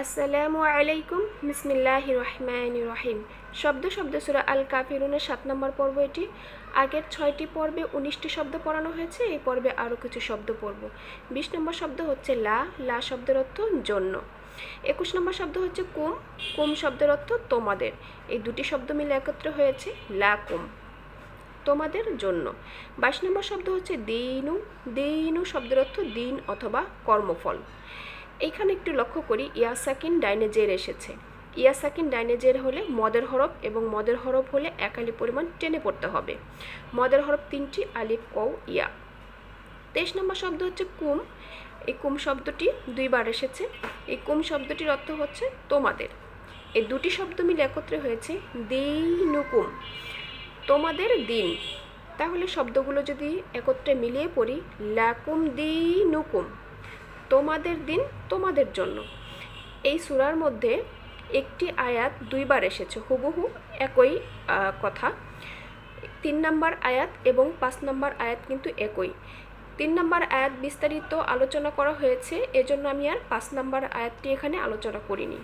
আসসালামু আলাইকুম। বিসমিল্লাহ রহমান রহিম। শব্দ শব্দ, সুরা আল কাফিরুনের সাত নম্বর পর্ব এটি। আগের ছয়টি পর্বে উনিশটি শব্দ পড়ানো হয়েছে, এই পর্বে আরও কিছু শব্দ পড়ব। বিশ নম্বর শব্দ হচ্ছে লা লা শব্দের অর্থ জন্য। একুশ নম্বর শব্দ হচ্ছে কুম কুম শব্দের অর্থ তোমাদের। এই দুটি শব্দ মিলে একত্র হয়েছে, লা, কুম, তোমাদের জন্য। বাইশ নম্বর শব্দ হচ্ছে দিনু দিনু শব্দের অর্থ দিন অথবা কর্মফল। এইখানে একটু লক্ষ্য করি, ইয়াসাকিন ডাইনেজের এসেছে। ইয়াসাকিন ডাইনেজের হলে মদের হরফ এবং মদের হরফ হলে একালি পরিমাণ টেনে পড়তে হবে। মদের হরফ তিনটি, আলিফ কৌ ইয়া। তেইশ নম্বর শব্দ হচ্ছে কুম। এই কুম শব্দটি দুইবার এসেছে। এই কুম শব্দটির অর্থ হচ্ছে তোমাদের। এই দুটি শব্দ মিলে একত্রে হয়েছে দিনুকুম, তোমাদের দিন। তাহলে শব্দগুলো যদি একত্রে মিলিয়ে পড়ি, লাকুম দিনুকুম। তোমাদের দিন তোমাদের জন্য। এই সুরার মধ্যে একটি আয়াত দুইবার এসেছে। হুবহু একই কথা। তিন নম্বর আয়াত এবং পাঁচ নম্বর আয়াত কিন্তু একই। তিন নম্বর আয়াত বিস্তারিত আলোচনা করা হয়েছে, এজন্য আমি আর পাঁচ নম্বর আয়াতটি এখানে আলোচনা করিনি।